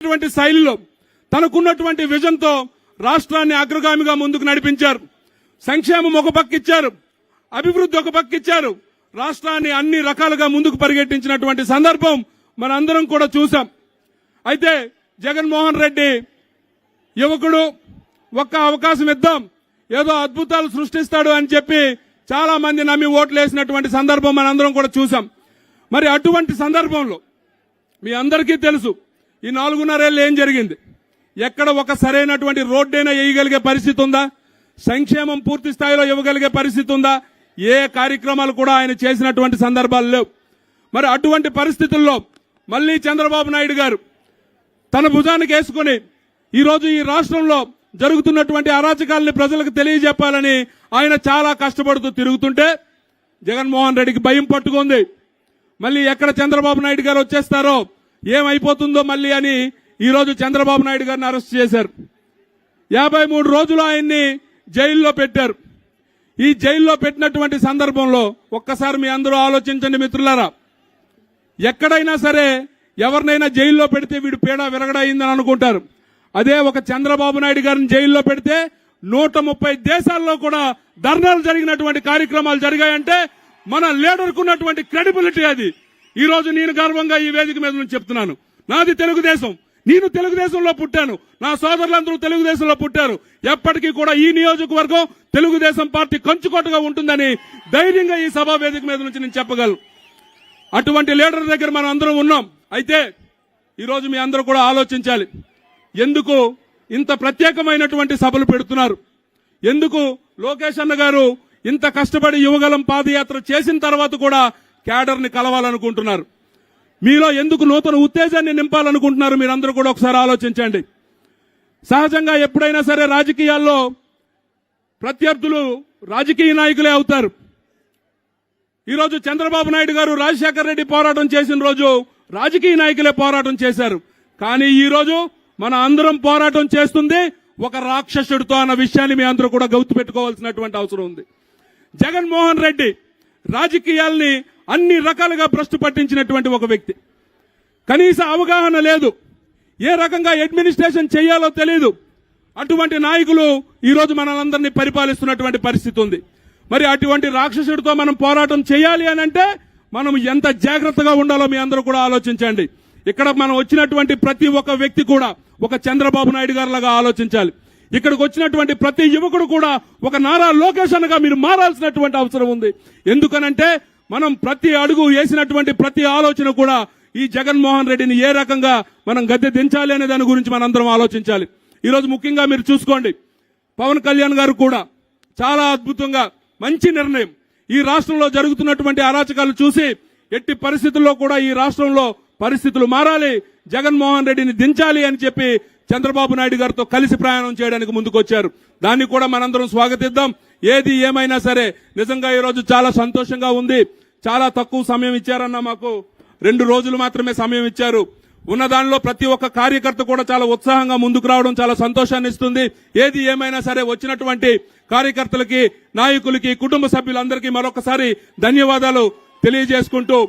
తనకున్నటువంటి శైలిలో తనకున్నటువంటి విజన్తో రాష్ట్రాన్ని అగ్రగామిగా ముందుకు నడిపించారు. సంక్షేమం ఒక పక్కిచ్చారు అభివృద్ధి ఒక పక్కిచ్చారు రాష్ట్రాన్ని అన్ని రకాలుగా ముందుకు పరిగెట్టించినటువంటి సందర్భం మనందరం కూడా చూసాం అయితే జగన్మోహన్ రెడ్డి యువకుడు ఒక్క అవకాశం ఇద్దాం ఏదో అద్భుతాలు సృష్టిస్తాడు అని చెప్పి చాలా మంది నమ్మి ఓట్లు వేసినటువంటి సందర్భం మనందరం కూడా చూసాం మరి అటువంటి సందర్భంలో మీ అందరికీ తెలుసు ఈ నాలుగున్నరేళ్ళు ఏం జరిగింది? ఎక్కడ ఒక సరైనటువంటి రోడ్డైనా వేయగలిగే పరిస్థితి ఉందా? సంక్షేమం పూర్తి స్థాయిలో ఇవ్వగలిగే పరిస్థితి ఉందా? ఏ కార్యక్రమాలు కూడా ఆయన చేసినటువంటి సందర్భాలు లేవు. మరి అటువంటి పరిస్థితుల్లో మళ్ళీ చంద్రబాబు నాయుడు గారు తన భుజానికి వేసుకుని ఈరోజు ఈ రాష్ట్రంలో జరుగుతున్నటువంటి అరాచకాలని ప్రజలకు తెలియజెప్పాలని ఆయన చాలా కష్టపడుతూ తిరుగుతుంటే జగన్మోహన్ రెడ్డికి భయం పట్టుకుంది. మళ్ళీ ఎక్కడ చంద్రబాబు నాయుడు గారు వచ్చేస్తారో ఏమైపోతుందో మళ్ళీ అని ఈరోజు చంద్రబాబు నాయుడు గారిని అరెస్ట్ చేశారు. యాభై మూడు రోజులు ఆయన్ని జైల్లో పెట్టారు. ఈ జైల్లో పెట్టినటువంటి సందర్భంలో ఒక్కసారి మీ అందరూ ఆలోచించండి మిత్రులారా. ఎక్కడైనా సరే ఎవరినైనా జైల్లో పెడితే వీడు పీడ విరగడయిందని అనుకుంటారు. అదే ఒక చంద్రబాబు నాయుడు గారిని జైల్లో పెడితే నూట ముప్పై దేశాల్లో కూడా ధర్నాలు జరిగినటువంటి కార్యక్రమాలు జరిగాయంటే మన లీడర్కున్నటువంటి క్రెడిబిలిటీ అది. ఈ రోజు నేను గర్వంగా ఈ వేదిక మీద నుంచి చెప్తున్నాను. నాది తెలుగుదేశం. నేను తెలుగుదేశంలో పుట్టాను. నా సోదరులందరూ తెలుగుదేశంలో పుట్టారు. ఎప్పటికీ కూడా ఈ నియోజకవర్గం తెలుగుదేశం పార్టీ కంచుకోటగా ఉంటుందని ధైర్యంగా ఈ సభా వేదిక మీద నుంచి నేను చెప్పగలను. అటువంటి లీడర్ దగ్గర మనం అందరం ఉన్నాం. అయితే ఈరోజు మీ అందరూ కూడా ఆలోచించాలి. ఎందుకు ఇంత ప్రత్యేకమైనటువంటి సభలు పెడుతున్నారు? ఎందుకు లోకేష్ అన్న గారు ఇంత కష్టపడి యువగలం పాదయాత్ర చేసిన తర్వాత కూడా క్యాడర్ని కలవాలనుకుంటున్నారు. మీలో ఎందుకు నూతన ఉత్తేజాన్ని నింపాలనుకుంటున్నారు మీరందరూ కూడా ఒకసారి ఆలోచించండి. సహజంగా ఎప్పుడైనా సరే రాజకీయాల్లో ప్రత్యర్థులు రాజకీయ నాయకులే అవుతారు. ఈరోజు చంద్రబాబు నాయుడు గారు రాజశేఖర రెడ్డి పోరాటం చేసిన రోజు రాజకీయ నాయకులే పోరాటం చేశారు. కానీ ఈరోజు మన అందరం పోరాటం చేస్తుంది ఒక రాక్షసుడితో అన్న విషయాన్ని మీ అందరూ కూడా గౌతు పెట్టుకోవాల్సినటువంటి అవసరం ఉంది. జగన్మోహన్ రెడ్డి రాజకీయాల్ని అన్ని రకాలుగా భ్రష్టు పట్టించినటువంటి ఒక వ్యక్తి. కనీస అవగాహన లేదు. ఏ రకంగా అడ్మినిస్ట్రేషన్ చేయాలో తెలియదు అటువంటి నాయకులు ఈరోజు రోజు మనలందరినీ పరిపాలిస్తున్నటువంటి పరిస్థితి ఉంది. మరి అటువంటి రాక్షసుడితో మనం పోరాటం చేయాలి అని అంటే మనం ఎంత జాగ్రత్తగా ఉండాలో మీ అందరూ కూడా ఆలోచించండి. ఇక్కడ మనం వచ్చినటువంటి ప్రతి ఒక్క వ్యక్తి కూడా ఒక చంద్రబాబు నాయుడు గారులాగా ఆలోచించాలి. ఇక్కడికి వచ్చినటువంటి ప్రతి యువకుడు కూడా ఒక నారా లోకేషన్గా మీరు మారాల్సినటువంటి అవసరం ఉంది. ఎందుకనంటే మనం ప్రతి అడుగు వేసినటువంటి ప్రతి ఆలోచన కూడా ఈ జగన్మోహన్ రెడ్డిని ఏ రకంగా మనం గద్దె దించాలి అనే దాని గురించి మనందరం ఆలోచించాలి. ఈరోజు ముఖ్యంగా మీరు చూసుకోండి. పవన్ కళ్యాణ్ గారు కూడా చాలా అద్భుతంగా మంచి నిర్ణయం. ఈ రాష్ట్రంలో జరుగుతున్నటువంటి అరాచకాలు చూసి ఎట్టి పరిస్థితుల్లో కూడా ఈ రాష్ట్రంలో పరిస్థితులు మారాలి. జగన్మోహన్ రెడ్డిని దించాలి అని చెప్పి చంద్రబాబు నాయుడు గారితో కలిసి ప్రయాణం చేయడానికి ముందుకొచ్చారు. దాన్ని కూడా మనందరం స్వాగతిద్దాం. ఏది ఏమైనా సరే నిజంగా ఈ రోజు చాలా సంతోషంగా ఉంది. చాలా తక్కువ సమయం ఇచ్చారన్న మాకు రెండు రోజులు మాత్రమే సమయం ఇచ్చారు. ఉన్న దానిలో ప్రతి ఒక్క కార్యకర్త కూడా చాలా ఉత్సాహంగా ముందుకు రావడం చాలా సంతోషాన్ని ఇస్తుంది. ఏది ఏమైనా సరే వచ్చినటువంటి కార్యకర్తలకి నాయకులకి కుటుంబ సభ్యులందరికీ మరొకసారి ధన్యవాదాలు తెలియజేసుకుంటూ